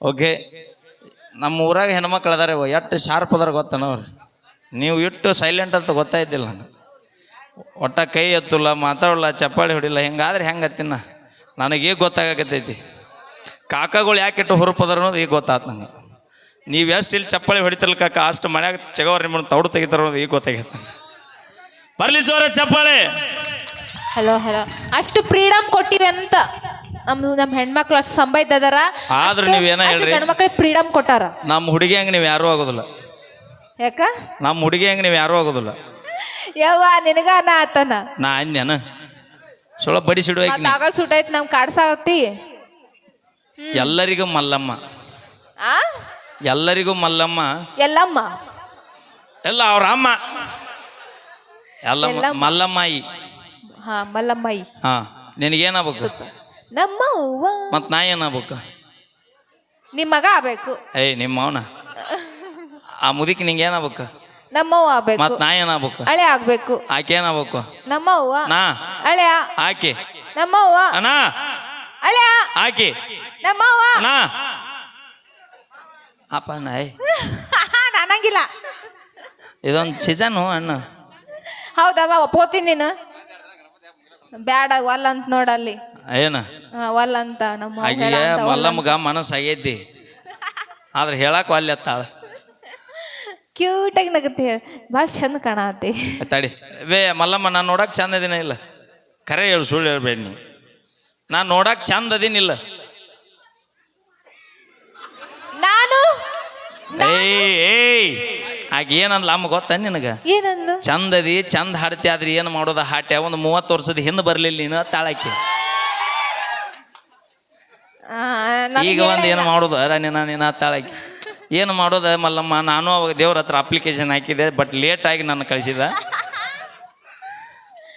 Okay, ನಮ್ಮ ಊರಾಗ ಹೆಣ್ಮಕ್ಳು ಅದಾರೆ ಎಷ್ಟು ಶಾರ್ಪ್ ಅದಾರ ಗೊತ್ತನವ್ರು ನೀವು ಇಟ್ಟು ಸೈಲೆಂಟ್ ಅಂತ ಗೊತ್ತಾಯ್ತಿಲ್ಲ ನಂಗೆ. ಒಟ್ಟ ಕೈ ಎತ್ತಲ್ಲ, ಮಾತಾಡಲ್ಲ, ಚಪ್ಪಾಳಿ ಹೊಡಿಲ್ಲ, ಹಿಂಗಾದ್ರೆ ಹೆಂಗೆ ಹತ್ತಿನ ನನಗೆ ಈಗ ಗೊತ್ತಾಗಕತ್ತೈತಿ. ಕಾಕಗಳು ಯಾಕೆ ಇಟ್ಟು ಹುರುಪದಾರ ಅನ್ನೋದು ಈಗ ಗೊತ್ತಾಯ್ತು ನಂಗೆ. ನೀವು ಎಷ್ಟು ಇಲ್ಲಿ ಚಪ್ಪಾಳಿ ಹೊಡಿತಲ್ಲ ಕಾಕ ಅಷ್ಟು ಮನ್ಯಾಗ ಚಗವ್ರ ನಿಮ್ಮನ್ನು ತೌಡು ತೆಗಿತಾರ ಅನ್ನೋದು ಈಗ ಗೊತ್ತಾಗೈತೆ ಬರ್ಲಿ ಜೋರ ಚಪ್ಪಾಳೆ. ಹಲೋ ಹಲೋ ಅಷ್ಟು ಫ್ರೀಡಮ್ ಕೊಟ್ಟಿವೆ ಅಂತ. ನಮ್ದು ನಮ್ಮ ಹೆಣ್ಮಕ್ಳು ಅಷ್ಟು ಸಂಬೈದದಾರ ಆದ್ರೆ ನೀವೇನ ಹೇಳ್ರಿ? ಹೆಣ್ಮಕ್ಳಿಗೆ ಫ್ರೀಡಮ್ ಕೊಟ್ಟಾರ. ನಮ್ಮ ಹುಡುಗಿ ಹಂಗೆ ನೀವು ಯಾರು ಆಗೋದಿಲ್ಲ. ಯಾಕ? ನಮ್ಮ ಹುಡುಗಿ ಹಂಗೆ ನೀವು ಯಾರು ಆಗೋದಿಲ್ಲ. ಯವ್ವ ನಿನಗ ನಾ ಆತನ? ನಾ ಅನ್ಯನ? ಸೊಳ ಬಡಿಸಿಡುವ ಮತ್ ಆಗಲ್ ಸುಟ್ಟೈತ್ ನಮ್ ಕಾಡ್ಸಾಗತ್ತಿ ಎಲ್ಲರಿಗೂ ಮಲ್ಲಮ್ಮ. ಆ? ಎಲ್ಲರಿಗೂ ಮಲ್ಲಮ್ಮ. ಎಲ್ಲಮ್ಮ? ಎಲ್ಲ ಅವ್ರ ಅಮ್ಮ. ಎಲ್ಲ. ಮಲ್ಲಮ್ಮಾಯಿ. ಹಾ ಮಲ್ಲಮ್ಮಾಯಿ. ಹಾ ನಿನಗೇನಾಗ್ಬೇಕು ನಮ್ಮ ಅವ್ವ ಮತ್ತು ನಾ ಏನಾಗ್ಬೇಕು ನಿಮ್ಮ ಮಗ ಆಗ್ಬೇಕು. ಏಯ್ ನಿಮ್ಮ ಅವನ? ಆ ಮುದುಕಿ ನಿಂಗೆ ಏನಾಗ್ಬೇಕು ನಮ್ಮವ್ವ ಆಗ್ಬೇಕು. ಮತ್ತು ನಾ ಏನಾಗ್ಬೇಕು ಹಳೆ ಆಗ್ಬೇಕು. ಆಕೆ ಏನಾಗ್ಬೇಕು ನಮ್ಮವ್ವ. ನಾ? ಹಳೆಯ. ಆಕೆ? ನಮ್ಮವ್ವ. ಅನಾ ಹಳೆಯ. ಆಕೆ? ನಮ್ಮವ್ವ. ನಾ? ಅಪ್ಪ ಏಯ್. ನನಗಿಲ್ಲ. ಇದೊಂದು ಸೀಸನು ಅಣ್ಣ. ಹೌದಮ್ಮ ಒಪ್ಕೋತೀನಿ ನೀನು. ಬ್ಯಾಡ ವಲ್ ಅಂತ ನೋಡಲ್ಲಿ ಏನ? ವಲ್ ಅಂತ ನಮ್ಮ ವಲ್. ಮಲ್ಲಮ್ಮಗ ಮನಸ್ಸು ಆಗೈತಿ ಆದ್ರೆ ಹೇಳಕ್ಕೆ ಎತ್ತಾಳ ಕ್ಯೂಟ್ ಕ್ಯೂಟಾಗಿ ನಗತ್ತೆ ಭಾಳ ಚಂದ ಕಾಣತಿ. ತಡಿ ಬೇ ಮಲ್ಲಮ್ಮ ನಾನು ನೋಡಕ್ ಚಂದ ಅದಿನ ಇಲ್ಲ. ಕರೆ ಹೇಳು ಸುಳ್ಳು ಹೇಳ್ಬೇಡ ನೀ ನಾನು ನೋಡಕ್ ಚಂದ ಅದಿನಿಲ್ಲ ನಾನು? ಏಯ್ ಆಗ ಏನಂದ್ಲ ಅಮ್ಮ ಗೊತ್ತ ನಿನಗೆ? ಏನಂದು ಚಂದದಿ ಚಂದ ಹಾಡ್ತಿ ಆದ್ರೆ ಏನು ಮಾಡೋದ ಹಾಟ್ಯ? ಒಂದು ಮೂವತ್ತು ವರ್ಷದ ಹಿಂದೆ ಬರಲಿಲ್ಲ ನೀನು ತಾಳಕ್ಕೆ. ಆ, ನನಗೆ ಈಗ ಒಂದು ಏನು ಮಾಡೋದು? ಅರ ನೀನು ತಾಳಕ್ಕೆ. ಏನು ಮಾಡೋದ ಮಲ್ಲಮ್ಮ? ನಾನು ಅವಾಗ ದೇವ್ರ ಹತ್ರ ಅಪ್ಲಿಕೇಶನ್ ಹಾಕಿದೆ ಬಟ್ ಲೇಟಾಗಿ ನನ್ನ ಕಳಿಸಿದ.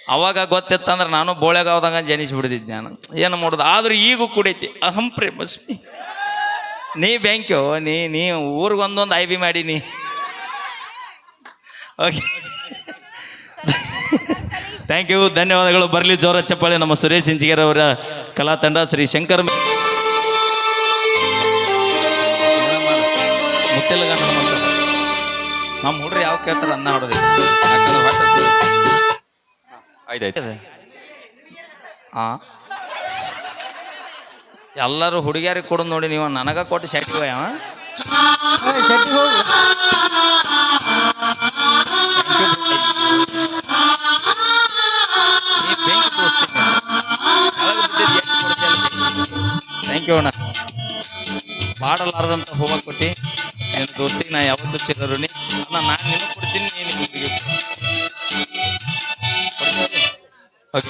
ಅವಾಗ ಗೊತ್ತಿತ್ತಂದ್ರೆ ನಾನು ಬೋಳೆಗಾವ್ದಾಗ ಜನಿಸ್ಬಿಡ್ತಿದ್ದೆ ನಾನು. ಏನು ಮಾಡೋದು? ಆದರೂ ಈಗೂ ಕುಡೈತಿ. ಅಹಂ ಪ್ರೇಮಸ್ಮಿ. ನೀ ಬ್ಯಾಂಕ್ಯೋ ನೀ ನೀ ಊರಿಗೊಂದೊಂದು ಐ ಬಿ ಮಾಡೀನಿ ಓಕೆ ಥ್ಯಾಂಕ್ ಯು ಧನ್ಯವಾದಗಳು. ಬರಲಿ, ಜೋರ ಚಪ್ಪಾಳೆ. ನಮ್ಮ ಸುರೇಶ್ ಇಂಜಿಗೇರ್ ಅವರ ಕಲಾ ತಂಡ, ಶ್ರೀ ಶಂಕರ್ ನಮ್ಮ ಹುಡ್ರಿ ಯಾವ ಕೇಳ್ತಾರೆ ಅನ್ನ ಹೊಡೆದ. ಆಯ್ತಾಯ್ತು. ಆ? ಎಲ್ಲರೂ ಹುಡುಗಿಯರಿಗೆ ಕೊಡು ನೋಡಿ ನೀವು. ನನಗ ಕೊಟ್ಟು ಶೆಟ್ಟಿಗೆ ಅವ ಥ್ಯಾಂಕ್ ಯು ಅಣ್ಣ. ಮಾಡಲಾರದಂತ ಹೂವ ಕೊಟ್ಟು. ನಿನ್ನ ದೋಸ್ತಿಗೆ ನಾ ಯಾವತ್ತೂ ಚಿರರು ಅಣ್ಣ, ನಾನು ನಿನಗೆ ಕೊಡ್ತೀನಿ, ನೀನು ಓಕೆ